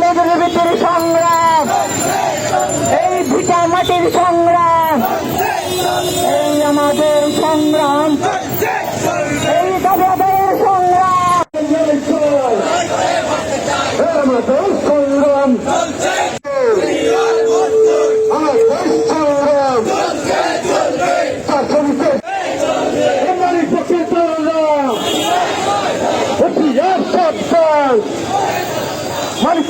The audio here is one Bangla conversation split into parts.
মেধাবৃত্তির সংগ্রাম এই ভিটা মাটির সংগ্রাম এই আমাদের সংগ্রাম এই দাদাদের সংগ্রাম। সংগ্রাম। মালিক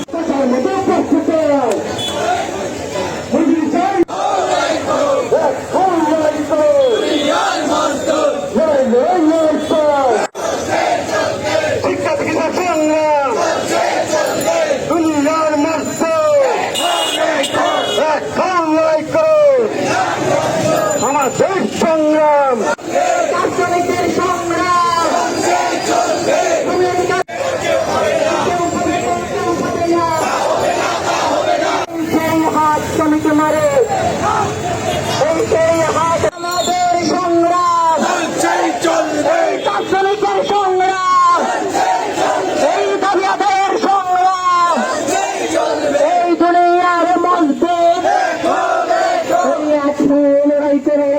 লড়াই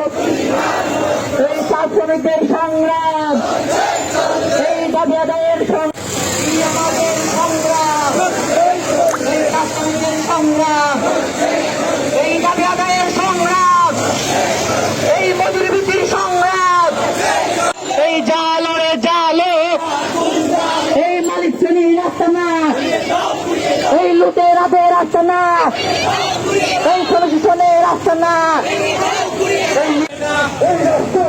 এই শাসনিকের সংগ্রাম। এই দাবি আদায়ের সংগ্রাম। এই দাবি আদায়ের সংগ্রাম। এই মজুরি বৃদ্ধির সংগ্রাম। এই জালো রে জালো। এই মালিক শ্রেণির রাস্তা না এই লুটের আদের রাস্তা না এই সলিউশনের রাস্তা না এই এই রাস্তা